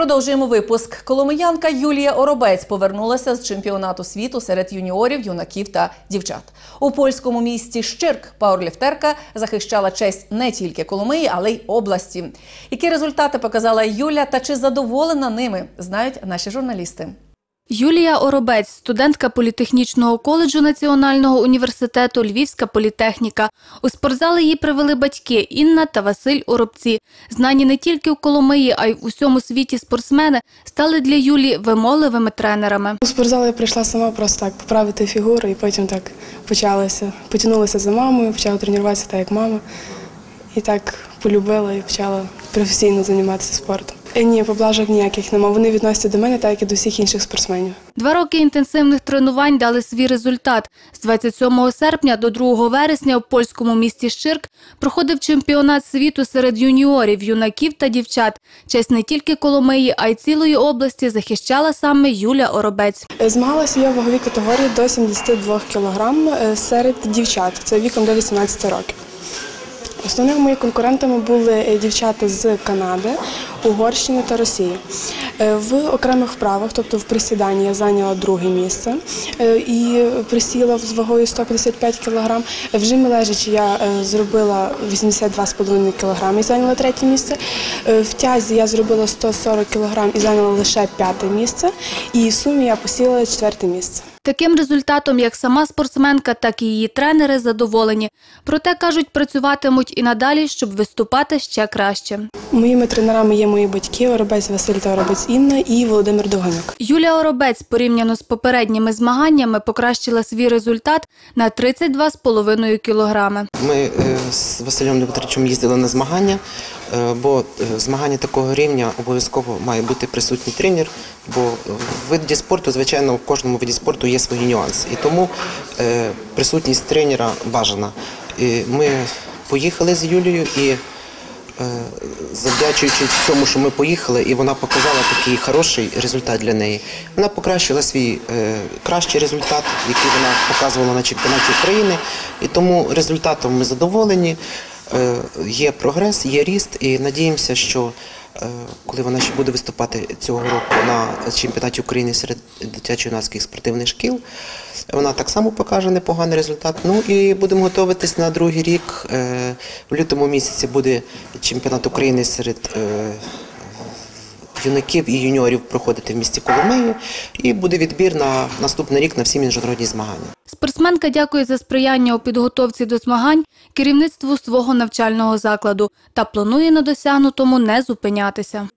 Продовжуємо випуск. Коломиянка Юлія Оробець повернулася з чемпіонату світу серед юніорів, юнаків та дівчат. У польському місті Щирк пауерліфтерка захищала честь не тільки Коломиї, але й області. Які результати показала Юля та чи задоволена ними, знають наші журналісти. Юлія Оробець, студентка політехнічного коледжу Національного університету Львівська політехніка. У спортзали її привели батьки Інна та Василь Оробці. Знані не тільки в Коломиї, а й в усьому світі спортсмени стали для Юлії вимогливими тренерами. У спортзал я прийшла сама просто так поправити фігуру, і потім так почалося. Потягнулася за мамою, почала тренуватися так, як мама. І так полюбила і почала професійно займатися спортом. Е, Ні, поблажок ніяких нема. Вони відносяться до мене так, як і до всіх інших спортсменів. Два роки інтенсивних тренувань дали свій результат. З 27 серпня до 2 вересня у польському місті Щирк проходив чемпіонат світу серед юніорів, юнаків та дівчат. Честь не тільки Коломиї, а й цілої області захищала саме Юля Оробець. Е, Змагалася я в ваговій категорії до 72 кг серед дівчат. Це віком до 18 років. Основними моїми конкурентами були е, дівчата з Канади, Угорщини та Росії. Е, В окремих вправах, тобто в присіданні, я зайняла друге місце е, і присіла з вагою 155 кг. В жимі лежачі я е, зробила 82,5 кг і зайняла третє місце. В тязі я зробила 140 кг і зайняла лише п'яте місце. І в сумі я посіла четверте місце. Таким результатом як сама спортсменка, так і її тренери задоволені. Проте, кажуть, працюватимуть і надалі, щоб виступати ще краще. Моїми тренерами є мої батьки Оробець Василь та Оробець Інна і Володимир Доганюк. Юлія Оробець порівняно з попередніми змаганнями покращила свій результат на 32,5 кілограми. Ми е, з Василем Дмитричем їздили на змагання, е, бо е, змагання такого рівня обов'язково має бути присутній тренер, бо в виді спорту, звичайно, в кожному виді спорту є свої нюанси. І тому присутність тренера бажана. Ми поїхали з Юлією і завдячуючи цьому, що ми поїхали, і вона показала такий хороший результат для неї. Вона покращила свій е, кращий результат, який вона показувала на чемпіонаті України. І тому результатом ми задоволені. Е, Є прогрес, є ріст, і надіємося, що е, коли вона ще буде виступати цього року на чемпіонаті України серед дитячо-юнацьких спортивних шкіл, вона так само покаже непоганий результат. Ну і будемо готуватись на другий рік. Е, В лютому місяці буде чемпіонат України серед юнаків і юніорів проходити в місті Коломиї, і буде відбір на наступний рік на всі міжнародні змагання. Спортсменка дякує за сприяння у підготовці до змагань керівництву свого навчального закладу та планує на досягнутому не зупинятися.